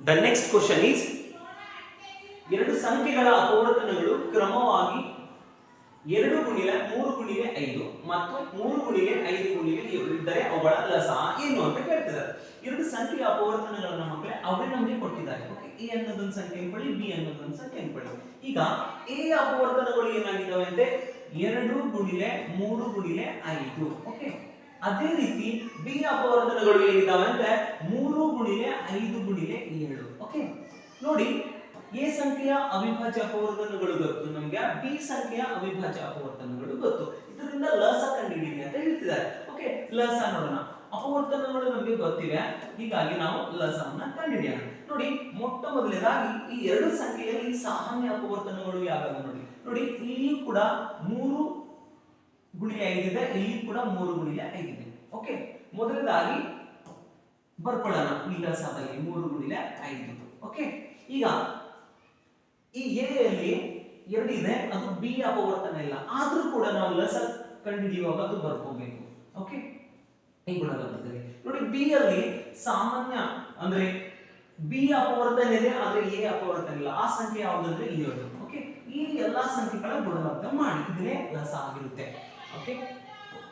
The next question is ಎರಡು ಸಂಖ್ಯೆಗಳ ಅಪವರ್ತನಗಳು ಕ್ರಮವಾಗಿ ಎರಡು ಗುಣಿಲೆ ಮೂರು ಗುಣಿಲೆ ಐದು ಮತ್ತು ಮೂರು ಗುಣಿಲೆ ಐದು ಗುಣಿಲೆ ಇದ್ದರೆ ಅವುಗಳ ಲಸ ಏನು ಅಂತ ಕೇಳ್ತಿದ್ದಾರೆ. ಎರಡು ಸಂಖ್ಯೆಯ ಅಪವರ್ತನಗಳನ್ನ ಮಕ್ಕಳೇ ಅವರೇ ನಮಗೆ ಕೊಟ್ಟಿದ್ದಾರೆ. ಓಕೆ ಎ ಅನ್ನೋದೊಂದು ಸಂಖ್ಯೆ ಅನ್ಕೊಳ್ಳಿ ಬಿ ಅನ್ನೋದೊಂದು ಸಂಖ್ಯೆ ಅನ್ಕೊಳ್ಳಿ. ಈಗ ಎ ಅಪವರ್ತನಗಳು ಏನಾಗಿದ್ದಾವೆ ಅಂದ್ರೆ ಎರಡು ಗುಣಿಲೆ ಮೂರು ಗುಣಿಲೆ ಐದು. ಓಕೆ ಅದೇ ರೀತಿ ಬಿ ಅಪವರ್ತನಗಳು ಏನಿದಾವೆ ಅಂದ್ರೆ ಐದು ಗುಣಿಲೆ ಏಳು. ಓಕೆ ನೋಡಿ, ಎ ಸಂಖ್ಯೆಯ ಅವಿಭಾಜ್ಯ ಅಪವರ್ತನಗಳು ಗೊತ್ತು. ನಮ್ಗೆ ಬಿ ಸಂಖ್ಯೆಯ ಅವಿಭಾಜ್ಯ ಅಪವರ್ತನಗಳು ಗೊತ್ತು. ಇದರಿಂದ ಲಸ ಕಂಡುಹಿಡಿಯಿರಿ ಅಂತ ಹೇಳ್ತಿದ್ದಾರೆ. ಓಕೆ ಲಸ ನೋಡೋಣ. ಅಪವರ್ತನಗಳು ನಮಗೆ ಗೊತ್ತಿವೆ. ಹೀಗಾಗಿ ನಾವು ಲಸವನ್ನ ಕಂಡುಹಿಡಿಯೋಣ. ನೋಡಿ, ಮೊಟ್ಟ ಮೊದಲನೇದಾಗಿ ಈ ಎರಡು ಸಂಖ್ಯೆಯಲ್ಲಿ ಸಾಮಾನ್ಯ ಅಪವರ್ತನಗಳು ಯಾವ್ಯಾವ ನೋಡಿ. ನೋಡಿ, ಇಲ್ಲಿ ಕೂಡ ಮೂರು ಗುಣಿಯ ಐದಿದೆ, ಇಲ್ಲಿ ಕೂಡ ಮೂರು ಗುಣಿಯ ಐದಿದೆ. ಓಕೆ ಮೊದಲನೇದಾಗಿ ಬರ್ಕೊಳ್ಳೋಣ. ಈ ಲಸದಲ್ಲಿ ಮೂರು ಗುಣಿಲೆ ಐದು. ಓಕೆ ಈಗ ಈ ಎ ಯಲ್ಲಿ ಎರಡು ಇದೆ. ಅದು ಬಿ ಅಪವರ್ತನ ಇಲ್ಲ. ಆದ್ರೂ ಕೂಡ ನಾವು ಲಸ ಕಂಡುಹಿಡಿಯುವಾಗ ಅದು ಬರ್ಕೋಬೇಕು. ಓಕೆ ಈ ನೋಡಿ ಬಿ ಅಲ್ಲಿ ಸಾಮಾನ್ಯ ಅಂದ್ರೆ ಬಿ ಅಪವರ್ತನ ಇದೆ, ಆದ್ರೆ ಎ ಅಪವರ್ತನ ಇಲ್ಲ. ಆ ಸಂಖ್ಯೆ ಯಾವುದಂದ್ರೆ ಏಳು ಓಕೆ ಈ ಎಲ್ಲಾ ಸಂಖ್ಯೆಗಳ ಗುಣಲಬ್ಧ ಮಾಡಿ. ಇದ್ರೆ ಲಸ ಆಗಿರುತ್ತೆ. ಓಕೆ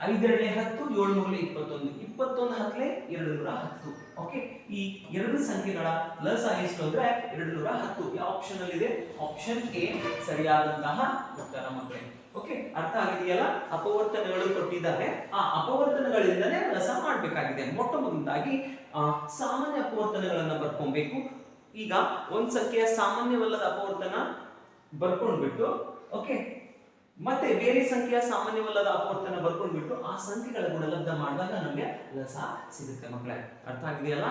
ಐದೆರಡನೇ ಹತ್ತು ಏಳ್ನೂರಲ್ಲಿ ಇಪ್ಪತ್ತೊಂದು. ಇಪ್ಪತ್ತೊಂದು ಹತ್ತಲೆ ಎರಡು ನೂರ ಹತ್ತು. ಓಕೆ ಈ ಎರಡು ಸಂಖ್ಯೆಗಳ ಲಸ ಎಷ್ಟು ಅಂದ್ರೆ ಎರಡು ನೂರ ಹತ್ತು. ಯಾವ ಆಪ್ಷನ್ ಅಲ್ಲಿ ಇದೆ ಆಪ್ಷನ್ ಎ ಸರಿಯಾದಂತಹ ಉತ್ತರ ಮಕ್ಕಳೇ. ಓಕೆ ಅರ್ಥ ಆಗಿದೆಯಲ್ಲ? ಅಪವರ್ತನಗಳು ಕೊಟ್ಟಿದ್ದಾರೆ. ಆ ಅಪವರ್ತನಗಳಿಂದಲೇ ಲಸ ಮಾಡಬೇಕಾಗಿದೆ. ಮೊಟ್ಟ ಮೊದಲಾಗಿ ಸಾಮಾನ್ಯ ಅಪವರ್ತನಗಳನ್ನ ಬರ್ಕೊಬೇಕು. ಈಗ ಒಂದ್ ಸಂಖ್ಯೆಯ ಸಾಮಾನ್ಯವಲ್ಲದ ಅಪವರ್ತನ ಬರ್ಕೊಂಡ್ಬಿಟ್ಟು ಓಕೆ ಮತ್ತೆ ಬೇರೆ ಸಂಖ್ಯೆಯ ಸಾಮಾನ್ಯವಲ್ಲದ ಅಪವರ್ತನ ಬರ್ಕೊಂಡ್ಬಿಟ್ಟು ಆ ಸಂಖ್ಯೆಗಳ ಗುಣಲಬ್ಧ ಮಾಡಿದಾಗ ನಮಗೆ ಲಸ ಸಿಗುತ್ತೆ ಮಕ್ಕಳೇ. ಅರ್ಥ ಆಗಿದೆಯಲ್ಲ?